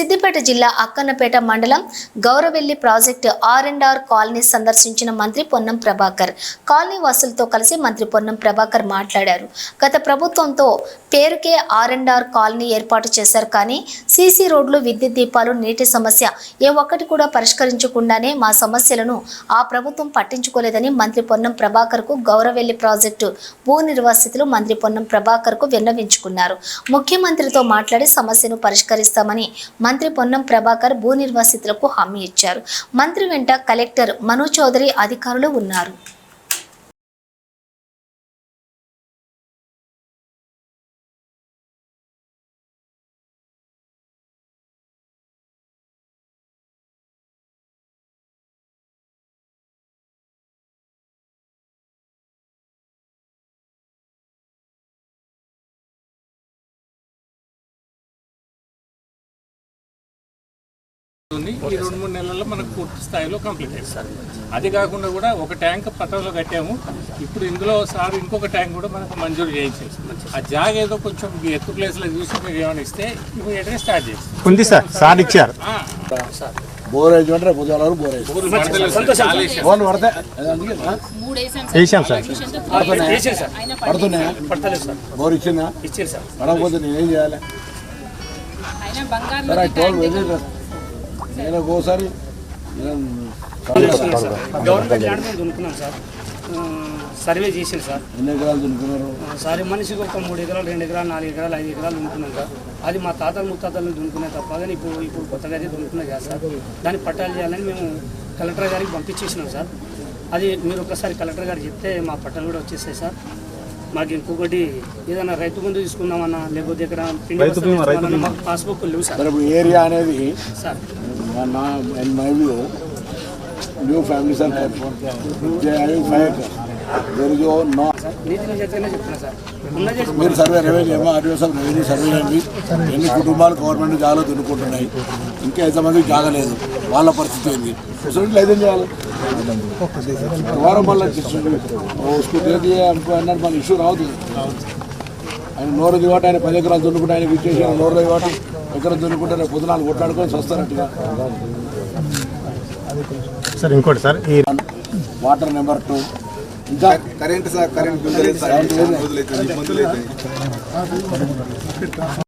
సిద్దిపేట జిల్లా అక్కన్నపేట మండలం Gouravelli project R and R colony సందర్శించిన మంత్రి పొన్నం ప్రభాకర్. కాలనీ వాసులతో కలిసి మంత్రి పొన్నం ప్రభాకర్ మాట్లాడారు. గత ప్రభుత్వంతో పేరుకే ఆర్ అండ్ ఆర్ కాలనీ ఏర్పాటు చేశారు కానీ సీసీ రోడ్లు విద్యుత్ దీపాలు నీటి సమస్య ఏ ఒక్కటి కూడా పరిష్కరించకుండానే మా సమస్యలను ఆ ప్రభుత్వం పట్టించుకోలేదని మంత్రి పొన్నం ప్రభాకర్కు గౌరవెల్లి ప్రాజెక్టు భూ నిర్వాసితులు మంత్రి పొన్నం ప్రభాకర్కు విన్నవించుకున్నారు. ముఖ్యమంత్రితో మాట్లాడి సమస్యను పరిష్కరిస్తామని మంత్రి పొన్నం ప్రభాకర్ భూ నిర్వాసితులకు హామీ ఇచ్చారు. మంత్రి వెంట కలెక్టర్ మను చౌదరి అధికారులు ఉన్నారు. ఉంది ఈ రెండు మూడు నెలల్లో మనకు పూర్తి స్థాయిలో కంప్లీట్ చేస్తారు అది కాకుండా కూడా ఒక ట్యాంక్ పట్టణంలో కట్టాము. ఇప్పుడు ఇందులో సార్ ఇంకొక ట్యాంక్ కూడా మనకు మంజూరు చేయించేసి ఆ జాగ ఏదో కొంచెం ఎత్తు ప్లేస్లో చూసి మీరు ఏమైనా ఇస్తే ఇమీడియట్గా స్టార్ట్ చేస్తాం. ఉంది సార్. సార్ ఇచ్చారు. బోర్ వేసి ఉంటారు వరకు బోర్ వేసి సార్, సార్. పడుతున్నాయా? బోర్ ఇచ్చిందా? ఇచ్చారు సార్. పడకపోతే నేనేం చేయాలి? సరే టోల్ వెళ్ళి నేను ఒకసారి గవర్నమెంట్ ల్యాండ్ మీద దున్నుకున్నాం సార్. సర్వే చేసింది సార్. ఎన్ని ఎకరాలు దున్నుకున్నారు? సరే మనిషికి ఒక మూడు ఎకరాలు రెండు ఎకరాలు నాలుగు ఎకరాలు ఐదు ఎకరాలు దున్నుకున్నాం సార్. అది మా తాతలు ముత్తాతలు దున్నుకునే తప్ప కానీ ఇప్పుడు ఇప్పుడు కొత్తగా అయితే దున్నుకునే కాదు సార్. దాన్ని పట్టాలు చేయాలని మేము కలెక్టర్ గారికి పంపించేసినాం సార్. అది మీరు ఒకసారి కలెక్టర్ గారికి చెప్తే మా పట్టాలు కూడా వచ్చేస్తాయి సార్. మాకు ఇంకొకటి ఏదైనా రైతు ముందు తీసుకుందామన్నా లేకపోతే ఇక్కడ పాస్బుక్ లేవు సార్. ఏరియా అనేది sir. And my, and my view, new families are coming. They are there is no sir నీతిని చెప్తేనే మీరు సర్వే రెవెన్యూ ఏమో ఆర్టీఓ సార్ రెవెన్యూ సర్వే అండి ఎన్ని కుటుంబాలు గవర్నమెంట్ జాగాలో దున్నుకుంటున్నాయి ఇంకా ఎంతమందికి జాగలేదు. వాళ్ళ పరిస్థితి ఏంది? సొసైటీలో ఏదేం చేయాలి? వారం మళ్ళీ స్కూటీ అన్నాడు మన ఇష్యూ రావద్దు ఆయన నోరు దివాటి ఆయన పది ఎకరాలు దున్నుకుంటే ఆయనకి ఇచ్చేసి నోరు దివాటి ఎకరం దున్నుకుంటే రేపు పొద్దునాలు కొట్లాడుకొని వస్తారట్టుగా సార్ ఇంకోటి సార్ ఈ వాటర్ నెంబర్ టూ. ఇంకా కరెంట్ సార్ కరెంట్ బిల్